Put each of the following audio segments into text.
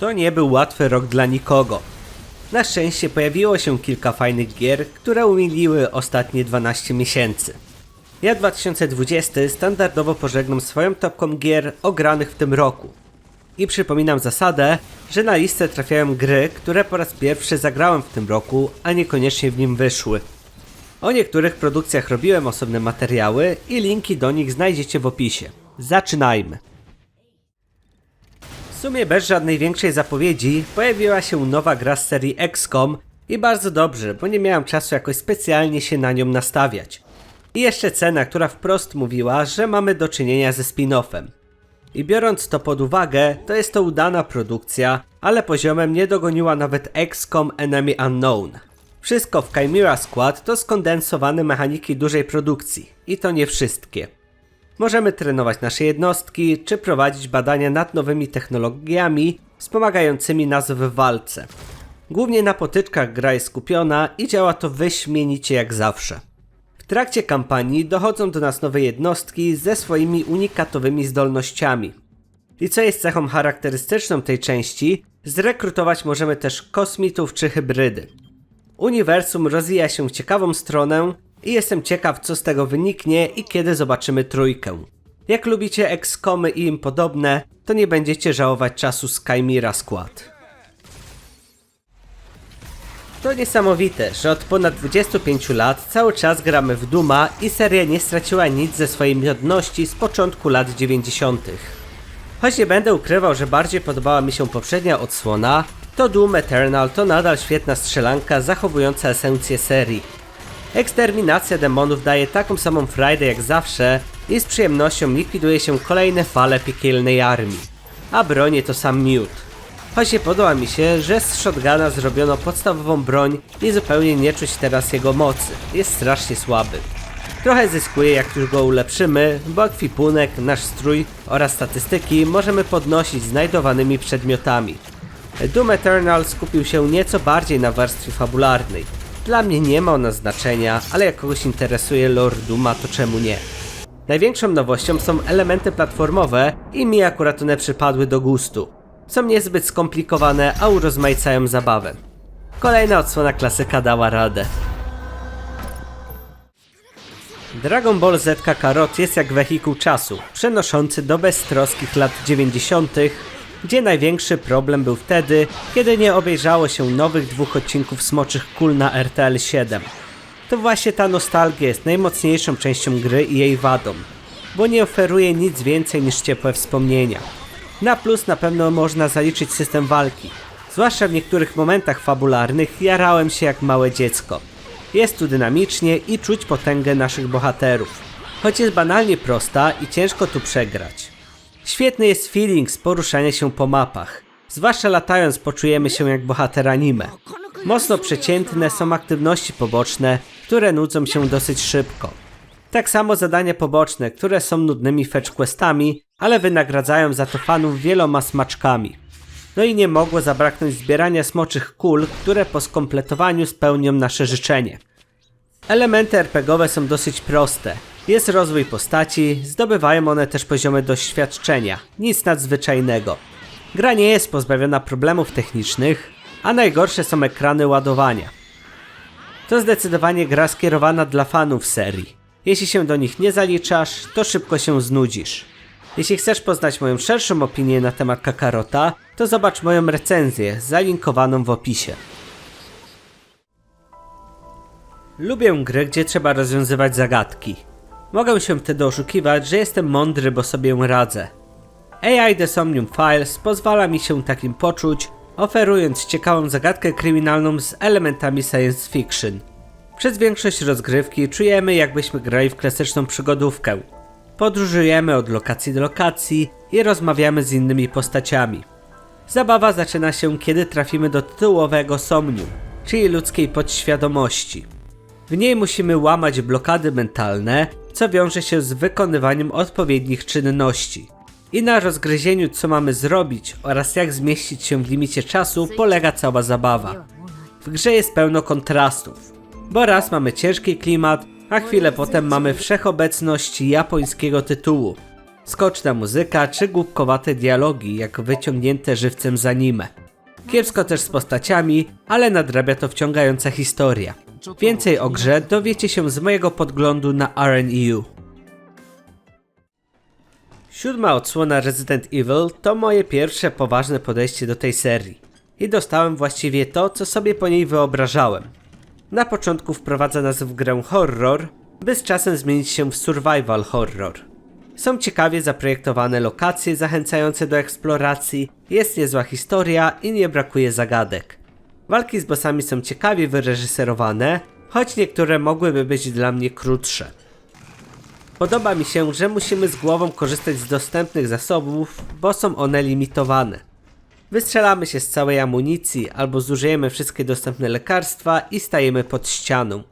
To nie był łatwy rok dla nikogo. Na szczęście pojawiło się kilka fajnych gier, które umiliły ostatnie 12 miesięcy. Ja 2020 standardowo pożegnam swoją topką gier ogranych w tym roku. I przypominam zasadę, że na listę trafiają gry, które po raz pierwszy zagrałem w tym roku, a niekoniecznie w nim wyszły. O niektórych produkcjach robiłem osobne materiały i linki do nich znajdziecie w opisie. Zaczynajmy! W sumie bez żadnej większej zapowiedzi pojawiła się nowa gra z serii XCOM i bardzo dobrze, bo nie miałem czasu jakoś specjalnie się na nią nastawiać. I jeszcze cena, która wprost mówiła, że mamy do czynienia ze spin-offem. I biorąc to pod uwagę, to jest to udana produkcja, ale poziomem nie dogoniła nawet XCOM Enemy Unknown. Wszystko w Chimera Squad to skondensowane mechaniki dużej produkcji. I to nie wszystkie. Możemy trenować nasze jednostki, czy prowadzić badania nad nowymi technologiami wspomagającymi nas w walce. Głównie na potyczkach gra jest skupiona i działa to wyśmienicie jak zawsze. W trakcie kampanii dochodzą do nas nowe jednostki ze swoimi unikatowymi zdolnościami. I co jest cechą charakterystyczną tej części, zrekrutować możemy też kosmitów czy hybrydy. Uniwersum rozwija się w ciekawą stronę i jestem ciekaw co z tego wyniknie i kiedy zobaczymy trójkę. Jak lubicie XCOMy i im podobne, to nie będziecie żałować czasu Chimera Squad. To niesamowite, że od ponad 25 lat cały czas gramy w Duma i seria nie straciła nic ze swojej miodności z początku lat 90. Choć nie będę ukrywał, że bardziej podobała mi się poprzednia odsłona, to Doom Eternal to nadal świetna strzelanka zachowująca esencję serii. Eksterminacja demonów daje taką samą frajdę jak zawsze i z przyjemnością likwiduje się kolejne fale piekielnej armii. A bronie to sam miód. Choć nie podoba mi się, że z shotguna zrobiono podstawową broń i zupełnie nie czuć teraz jego mocy. Jest strasznie słaby. Trochę zyskuje jak już go ulepszymy, bo ekwipunek, nasz strój oraz statystyki możemy podnosić znajdowanymi przedmiotami. Doom Eternal skupił się nieco bardziej na warstwie fabularnej. Dla mnie nie ma ona znaczenia, ale jak kogoś interesuje lore Duma, to czemu nie? Największą nowością są elementy platformowe i mi akurat one przypadły do gustu. Są niezbyt skomplikowane, a urozmaicają zabawę. Kolejna odsłona klasyka dała radę. Dragon Ball Z Kakarot jest jak wehikuł czasu, przenoszący do beztroskich lat 90., gdzie największy problem był wtedy, kiedy nie obejrzało się nowych dwóch odcinków Smoczych Kul na RTL 7. To właśnie ta nostalgia jest najmocniejszą częścią gry i jej wadą, bo nie oferuje nic więcej niż ciepłe wspomnienia. Na plus na pewno można zaliczyć system walki. Zwłaszcza w niektórych momentach fabularnych jarałem się jak małe dziecko. Jest tu dynamicznie i czuć potęgę naszych bohaterów. Choć jest banalnie prosta i ciężko tu przegrać. Świetny jest feeling z poruszania się po mapach. Zwłaszcza latając poczujemy się jak bohater anime. Mocno przeciętne są aktywności poboczne, które nudzą się dosyć szybko. Tak samo zadania poboczne, które są nudnymi fetch questami, ale wynagradzają za to fanów wieloma smaczkami. No i nie mogło zabraknąć zbierania smoczych kul, które po skompletowaniu spełnią nasze życzenie. Elementy RPGowe są dosyć proste. Jest rozwój postaci, zdobywają one też poziomy doświadczenia, nic nadzwyczajnego. Gra nie jest pozbawiona problemów technicznych, a najgorsze są ekrany ładowania. To zdecydowanie gra skierowana dla fanów serii. Jeśli się do nich nie zaliczasz, to szybko się znudzisz. Jeśli chcesz poznać moją szerszą opinię na temat Kakarota, to zobacz moją recenzję, zalinkowaną w opisie. Lubię gry, gdzie trzeba rozwiązywać zagadki. Mogę się wtedy oszukiwać, że jestem mądry, bo sobie radzę. AI The Somnium Files pozwala mi się takim poczuć, oferując ciekawą zagadkę kryminalną z elementami science fiction. Przez większość rozgrywki czujemy, jakbyśmy grali w klasyczną przygodówkę. Podróżujemy od lokacji do lokacji i rozmawiamy z innymi postaciami. Zabawa zaczyna się, kiedy trafimy do tytułowego somnium, czyli ludzkiej podświadomości. W niej musimy łamać blokady mentalne, co wiąże się z wykonywaniem odpowiednich czynności. I na rozgryzieniu, co mamy zrobić oraz jak zmieścić się w limicie czasu, polega cała zabawa. W grze jest pełno kontrastów, bo raz mamy ciężki klimat, a chwilę potem mamy wszechobecność japońskiego tytułu. skoczna muzyka czy głupkowate dialogi, jak wyciągnięte żywcem z anime. Kiepsko też z postaciami, ale nadrabia to wciągająca historia. Więcej o grze dowiecie się z mojego podglądu na RNEU. Siódma odsłona Resident Evil to moje pierwsze poważne podejście do tej serii. I dostałem właściwie to, co sobie po niej wyobrażałem. Na początku wprowadza nas w grę horror, by z czasem zmienić się w survival horror. Są ciekawie zaprojektowane lokacje zachęcające do eksploracji, jest niezła historia i nie brakuje zagadek. Walki z bossami są ciekawie wyreżyserowane, choć niektóre mogłyby być dla mnie krótsze. Podoba mi się, że musimy z głową korzystać z dostępnych zasobów, bo są one limitowane. Wystrzelamy się z całej amunicji albo zużyjemy wszystkie dostępne lekarstwa i stajemy pod ścianą.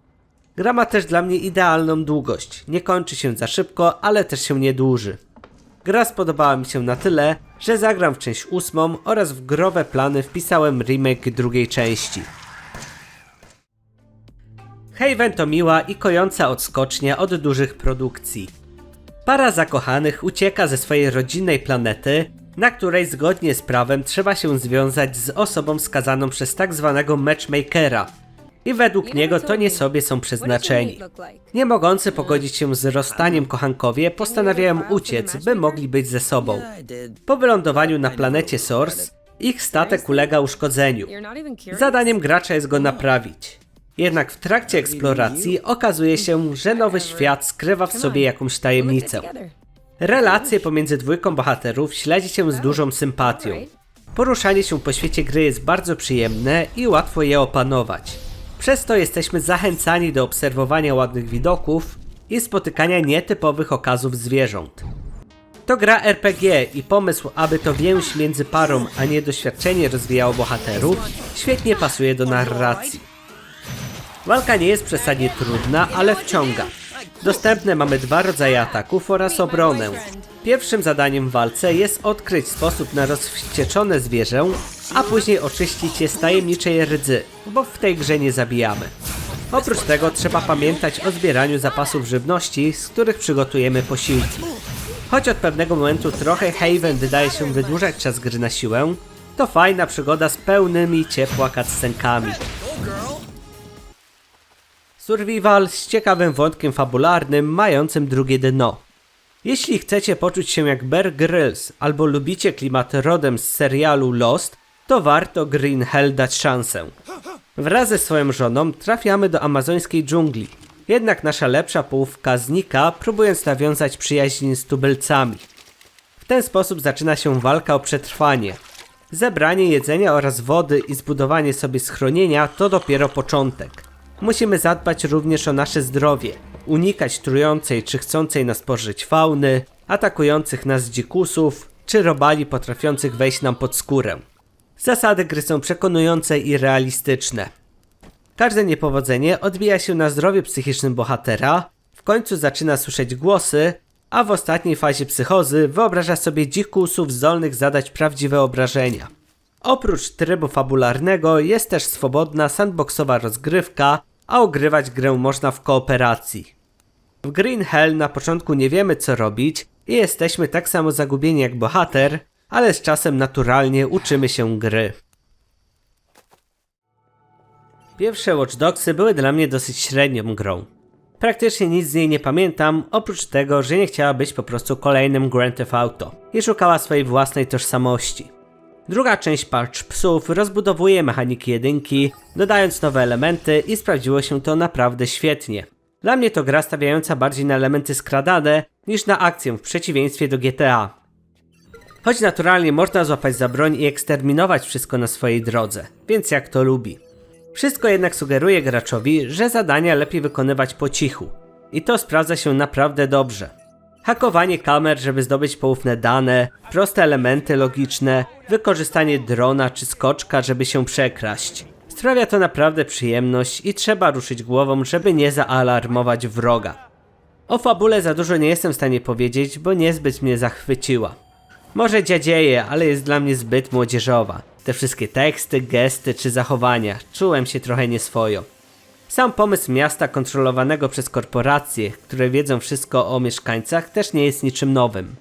Gra ma też dla mnie idealną długość. Nie kończy się za szybko, ale też się nie dłuży. Gra spodobała mi się na tyle, że zagram w część ósmą oraz w growe plany wpisałem remake drugiej części. Haven to miła i kojąca odskocznia od dużych produkcji. Para zakochanych ucieka ze swojej rodzinnej planety, na której zgodnie z prawem trzeba się związać z osobą skazaną przez tak zwanego matchmakera. I według niego to nie sobie są przeznaczeni. Nie mogący pogodzić się z rozstaniem kochankowie postanawiają uciec, by mogli być ze sobą. Po wylądowaniu na planecie Source, ich statek ulega uszkodzeniu. Zadaniem gracza jest go naprawić. Jednak w trakcie eksploracji okazuje się, że nowy świat skrywa w sobie jakąś tajemnicę. Relacje pomiędzy dwójką bohaterów śledzi się z dużą sympatią. Poruszanie się po świecie gry jest bardzo przyjemne i łatwo je opanować. Przez to jesteśmy zachęcani do obserwowania ładnych widoków i spotykania nietypowych okazów zwierząt. To gra RPG i pomysł, aby to więź między parą, a nie doświadczenie rozwijało bohaterów, świetnie pasuje do narracji. Walka nie jest przesadnie trudna, ale wciąga. Dostępne mamy dwa rodzaje ataków oraz obronę. Pierwszym zadaniem w walce jest odkryć sposób na rozwścieczone zwierzę, a później oczyścić je z tajemniczej rdzy, bo w tej grze nie zabijamy. Oprócz tego trzeba pamiętać o zbieraniu zapasów żywności, z których przygotujemy posiłki. Choć od pewnego momentu trochę Haven wydaje się wydłużać czas gry na siłę, to fajna przygoda z pełnymi ciepła cutscenkami. Survival z ciekawym wątkiem fabularnym, mającym drugie dno. Jeśli chcecie poczuć się jak Bear Grylls albo lubicie klimat rodem z serialu Lost, to warto Green Hell dać szansę. Wraz ze swoją żoną trafiamy do amazońskiej dżungli. Jednak nasza lepsza połówka znika, próbując nawiązać przyjaźń z tubylcami. W ten sposób zaczyna się walka o przetrwanie. Zebranie jedzenia oraz wody i zbudowanie sobie schronienia to dopiero początek. Musimy zadbać również o nasze zdrowie, unikać trującej czy chcącej nas pożyć fauny, atakujących nas dzikusów, czy robali potrafiących wejść nam pod skórę. Zasady gry są przekonujące i realistyczne. Każde niepowodzenie odbija się na zdrowiu psychicznym bohatera, w końcu zaczyna słyszeć głosy, a w ostatniej fazie psychozy wyobraża sobie dzikusów zdolnych zadać prawdziwe obrażenia. Oprócz trybu fabularnego jest też swobodna sandboxowa rozgrywka, a ogrywać grę można w kooperacji. W Green Hell na początku nie wiemy co robić i jesteśmy tak samo zagubieni jak bohater, ale z czasem naturalnie uczymy się gry. Pierwsze Watch Dogsy były dla mnie dosyć średnią grą. Praktycznie nic z niej nie pamiętam, oprócz tego, że nie chciała być po prostu kolejnym Grand Theft Auto i szukała swojej własnej tożsamości. Druga część Parch Psów rozbudowuje mechaniki jedynki, dodając nowe elementy i sprawdziło się to naprawdę świetnie. Dla mnie to gra stawiająca bardziej na elementy skradane niż na akcję w przeciwieństwie do GTA. Choć naturalnie można złapać za broń i eksterminować wszystko na swojej drodze, więc jak to lubi. Wszystko jednak sugeruje graczowi, że zadania lepiej wykonywać po cichu. I to sprawdza się naprawdę dobrze. Hakowanie kamer, żeby zdobyć poufne dane, proste elementy logiczne, wykorzystanie drona czy skoczka, żeby się przekraść. Sprawia to naprawdę przyjemność i trzeba ruszyć głową, żeby nie zaalarmować wroga. O fabule za dużo nie jestem w stanie powiedzieć, bo niezbyt mnie zachwyciła. Może dziadzieje, ale jest dla mnie zbyt młodzieżowa. Te wszystkie teksty, gesty czy zachowania. Czułem się trochę nieswojo. Sam pomysł miasta kontrolowanego przez korporacje, które wiedzą wszystko o mieszkańcach, też nie jest niczym nowym.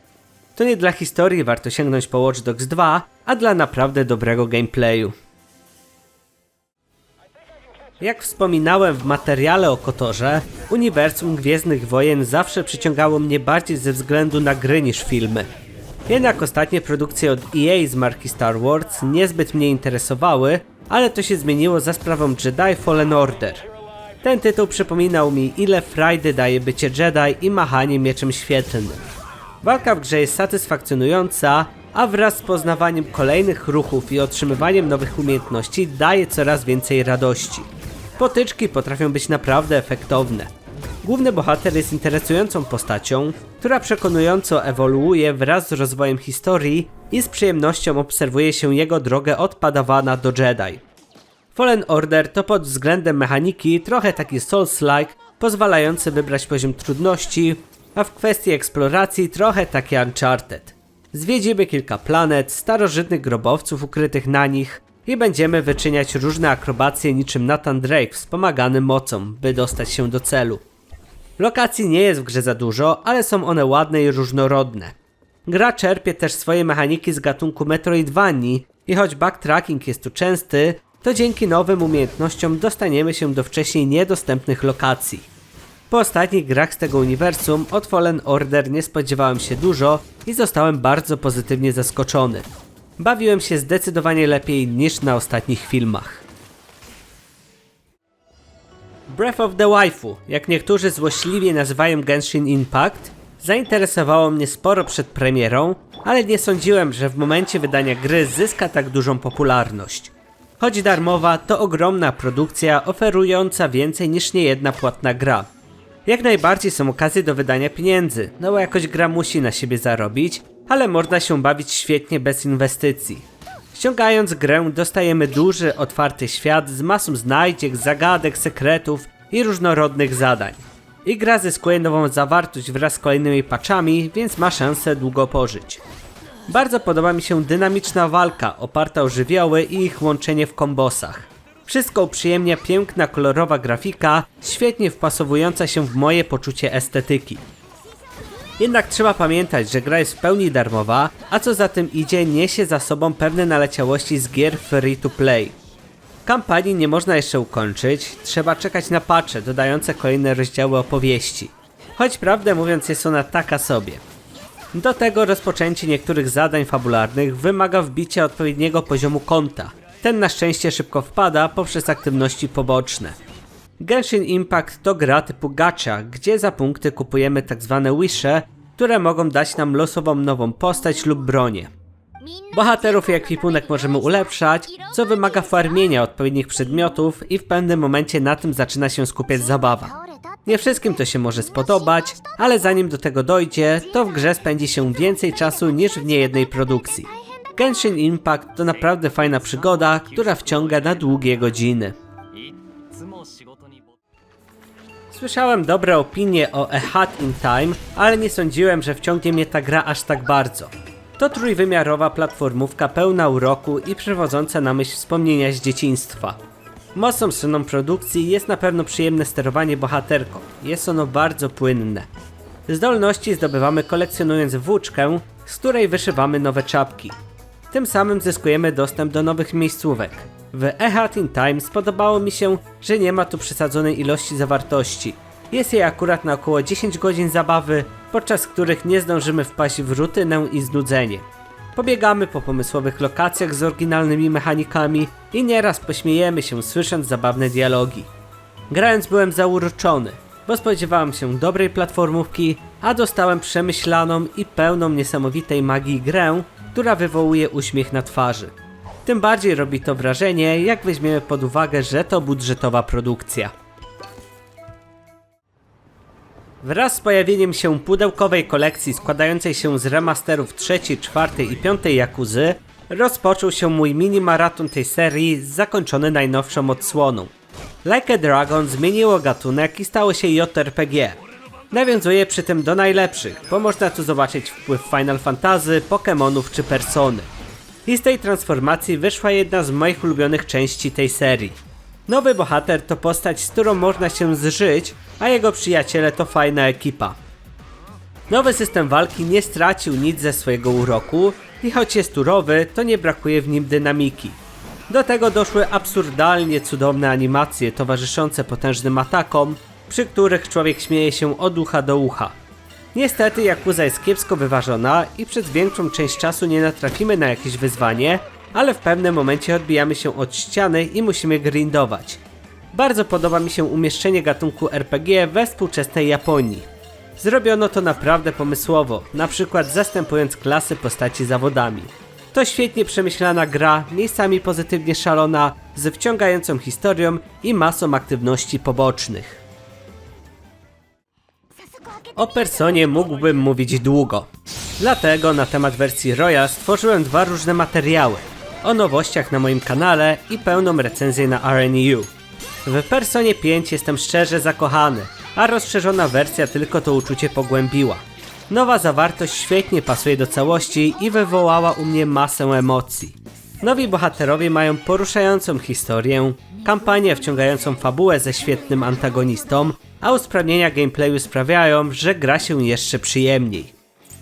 to nie dla historii warto sięgnąć po Watch Dogs 2, a dla naprawdę dobrego gameplayu. Jak wspominałem w materiale o Kotorze, uniwersum Gwiezdnych Wojen zawsze przyciągało mnie bardziej ze względu na gry niż filmy. Jednak ostatnie produkcje od EA z marki Star Wars niezbyt mnie interesowały, ale to się zmieniło za sprawą Jedi Fallen Order. Ten tytuł przypominał mi ile frajdy daje bycie Jedi i machanie mieczem świetlnym. Walka w grze jest satysfakcjonująca, a wraz z poznawaniem kolejnych ruchów i otrzymywaniem nowych umiejętności daje coraz więcej radości. Potyczki potrafią być naprawdę efektowne. Główny bohater jest interesującą postacią, która przekonująco ewoluuje wraz z rozwojem historii i z przyjemnością obserwuje się jego drogę od Padawana do Jedi. Fallen Order to pod względem mechaniki trochę taki Souls-like, pozwalający wybrać poziom trudności, a w kwestii eksploracji trochę taki Uncharted. Zwiedzimy kilka planet, starożytnych grobowców ukrytych na nich i będziemy wyczyniać różne akrobacje niczym Nathan Drake wspomagany mocą, by dostać się do celu. Lokacji nie jest w grze za dużo, ale są one ładne i różnorodne. Gra czerpie też swoje mechaniki z gatunku Metroidvanii i choć backtracking jest tu częsty, to dzięki nowym umiejętnościom dostaniemy się do wcześniej niedostępnych lokacji. Po ostatnich grach z tego uniwersum od Fallen Order nie spodziewałem się dużo i zostałem bardzo pozytywnie zaskoczony. Bawiłem się zdecydowanie lepiej niż na ostatnich filmach. Breath of the Waifu, jak niektórzy złośliwie nazywają Genshin Impact, zainteresowało mnie sporo przed premierą, ale nie sądziłem, że w momencie wydania gry zyska tak dużą popularność. Choć darmowa, to ogromna produkcja oferująca więcej niż niejedna płatna gra. Jak najbardziej są okazje do wydania pieniędzy, no bo jakoś gra musi na siebie zarobić, ale można się bawić świetnie bez inwestycji. Ściągając grę dostajemy duży, otwarty świat z masą znajdziek, zagadek, sekretów i różnorodnych zadań. I gra zyskuje nową zawartość wraz z kolejnymi patchami, więc ma szansę długo pożyć. Bardzo podoba mi się dynamiczna walka oparta o żywioły i ich łączenie w kombosach. Wszystko uprzyjemnia piękna, kolorowa grafika, świetnie wpasowująca się w moje poczucie estetyki. Jednak trzeba pamiętać, że gra jest w pełni darmowa, a co za tym idzie, niesie za sobą pewne naleciałości z gier free to play. Kampanii nie można jeszcze ukończyć, trzeba czekać na patche dodające kolejne rozdziały opowieści. Choć prawdę mówiąc jest ona taka sobie. Do tego rozpoczęcie niektórych zadań fabularnych wymaga wbicia odpowiedniego poziomu konta. Ten na szczęście szybko wpada poprzez aktywności poboczne. Genshin Impact to gra typu gacha, gdzie za punkty kupujemy tzw. wisze, które mogą dać nam losową nową postać lub bronię. Bohaterów i ekwipunek możemy ulepszać, co wymaga farmienia odpowiednich przedmiotów i w pewnym momencie na tym zaczyna się skupiać zabawa. Nie wszystkim to się może spodobać, ale zanim do tego dojdzie, to w grze spędzi się więcej czasu niż w niejednej produkcji. Genshin Impact to naprawdę fajna przygoda, która wciąga na długie godziny. Słyszałem dobre opinie o A Hat in Time, ale nie sądziłem, że wciągnie mnie ta gra aż tak bardzo. To trójwymiarowa platformówka pełna uroku i przywodząca na myśl wspomnienia z dzieciństwa. Mocną stroną produkcji jest na pewno przyjemne sterowanie bohaterką. Jest ono bardzo płynne. Zdolności zdobywamy kolekcjonując włóczkę, z której wyszywamy nowe czapki. Tym samym zyskujemy dostęp do nowych miejscówek. W A Hat in Time spodobało mi się, że nie ma tu przesadzonej ilości zawartości. Jest jej akurat na około 10 godzin zabawy, podczas których nie zdążymy wpaść w rutynę i znudzenie. Pobiegamy po pomysłowych lokacjach z oryginalnymi mechanikami i nieraz pośmiejemy się słysząc zabawne dialogi. Grając byłem zauroczony, bo spodziewałem się dobrej platformówki, a dostałem przemyślaną i pełną niesamowitej magii grę, która wywołuje uśmiech na twarzy. Tym bardziej robi to wrażenie, jak weźmiemy pod uwagę, że to budżetowa produkcja. Wraz z pojawieniem się pudełkowej kolekcji składającej się z remasterów trzeciej, czwartej i piątej Jakuzy, rozpoczął się mój mini maraton tej serii zakończony najnowszą odsłoną. Like a Dragon zmieniło gatunek i stało się JRPG. Nawiązuje przy tym do najlepszych, bo można tu zobaczyć wpływ Final Fantasy, Pokémonów czy Persony. I z tej transformacji wyszła jedna z moich ulubionych części tej serii. Nowy bohater to postać, z którą można się zżyć, a jego przyjaciele to fajna ekipa. Nowy system walki nie stracił nic ze swojego uroku i choć jest turowy, to nie brakuje w nim dynamiki. Do tego doszły absurdalnie cudowne animacje towarzyszące potężnym atakom, przy których człowiek śmieje się od ucha do ucha. Niestety Yakuza jest kiepsko wyważona i przez większą część czasu nie natrafimy na jakieś wyzwanie, ale w pewnym momencie odbijamy się od ściany i musimy grindować. Bardzo podoba mi się umieszczenie gatunku RPG we współczesnej Japonii. Zrobiono to naprawdę pomysłowo, na przykład zastępując klasy postaci zawodami. To świetnie przemyślana gra, miejscami pozytywnie szalona, z wciągającą historią i masą aktywności pobocznych. O Personie mógłbym mówić długo. Dlatego na temat wersji Roya stworzyłem dwa różne materiały. O nowościach na moim kanale i pełną recenzję na RNU. W Personie 5 jestem szczerze zakochany, a rozszerzona wersja tylko to uczucie pogłębiła. Nowa zawartość świetnie pasuje do całości i wywołała u mnie masę emocji. Nowi bohaterowie mają poruszającą historię, kampanię wciągającą fabułę ze świetnym antagonistą, a usprawnienia gameplayu sprawiają, że gra się jeszcze przyjemniej.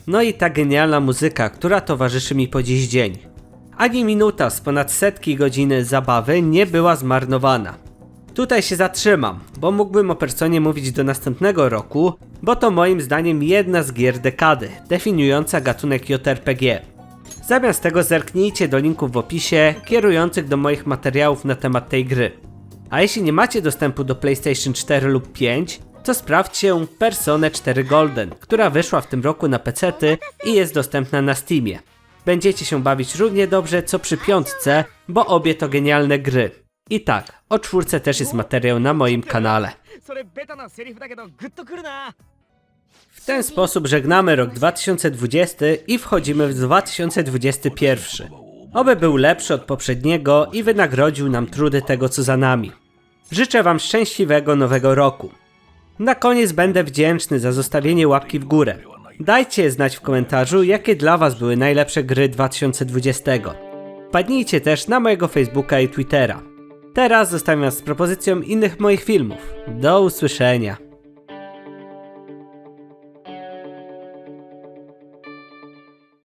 No i ta genialna muzyka, która towarzyszy mi po dziś dzień. Ani minuta z ponad setki godziny zabawy nie była zmarnowana. Tutaj się zatrzymam, bo mógłbym o Personie mówić do następnego roku, bo to moim zdaniem jedna z gier dekady, definiująca gatunek JRPG. Zamiast tego zerknijcie do linków w opisie, kierujących do moich materiałów na temat tej gry. A jeśli nie macie dostępu do PlayStation 4 lub 5, to sprawdźcie Personę 4 Golden, która wyszła w tym roku na pecety i jest dostępna na Steamie. Będziecie się bawić równie dobrze co przy piątce, bo obie to genialne gry. I tak, o czwórce też jest materiał na moim kanale. W ten sposób żegnamy rok 2020 i wchodzimy w 2021. Oby był lepszy od poprzedniego i wynagrodził nam trudy tego, co za nami. Życzę Wam szczęśliwego nowego roku. Na koniec będę wdzięczny za zostawienie łapki w górę. Dajcie znać w komentarzu, jakie dla Was były najlepsze gry 2020. Wpadnijcie też na mojego Facebooka i Twittera. Teraz zostawiam Was z propozycją innych moich filmów. Do usłyszenia.